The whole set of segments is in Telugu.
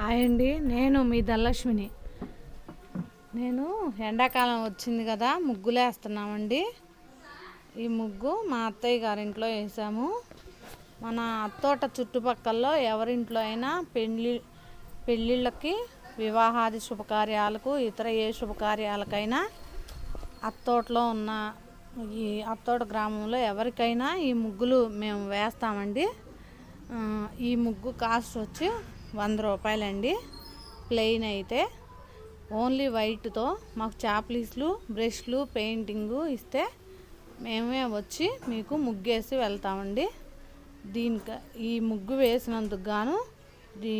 హాయ్ అండి. నేను మీ ధనలక్ష్మిని. నేను ఎండాకాలం వచ్చింది కదా ముగ్గులు వేస్తున్నామండి. ఈ ముగ్గు మా అత్తయ్య గారింట్లో వేసాము. మన అత్తోట చుట్టుపక్కల్లో ఎవరింట్లో అయినా పెళ్ళి పెళ్ళిళ్ళకి వివాహాది శుభకార్యాలకు ఇతర ఏ శుభకార్యాలకైనా అత్తోటలో ఉన్న ఈ అత్తోట గ్రామంలో ఎవరికైనా ఈ ముగ్గులు మేము వేస్తామండి. ఈ ముగ్గు కాస్ట్ వచ్చి వంద రూపాయలండి. ప్లెయిన్ అయితే ఓన్లీ వైట్తో మాకు చాప్లీస్లు బ్రష్లు పెయింటింగు ఇస్తే మేమే వచ్చి మీకు ముగ్గేసి వెళ్తామండి. దీనికి ఈ ముగ్గు వేసినందుకు గాను దీ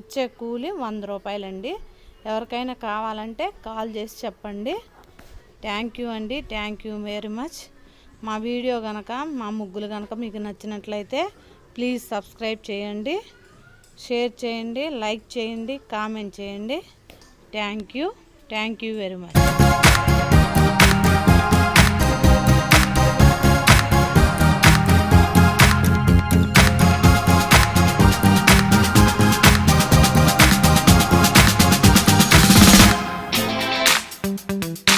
ఇచ్చే కూలి వంద రూపాయలండి. ఎవరికైనా కావాలంటే కాల్ చేసి చెప్పండి. థ్యాంక్ యూ అండి. Thank you very much. మా వీడియో కనుక మా ముగ్గులు కనుక మీకు నచ్చినట్లయితే ప్లీజ్ సబ్స్క్రైబ్ చేయండి. షేర్ చేయండి లైక్ చేయండి కామెంట్ చేయండి. Thank you thank you very much Thank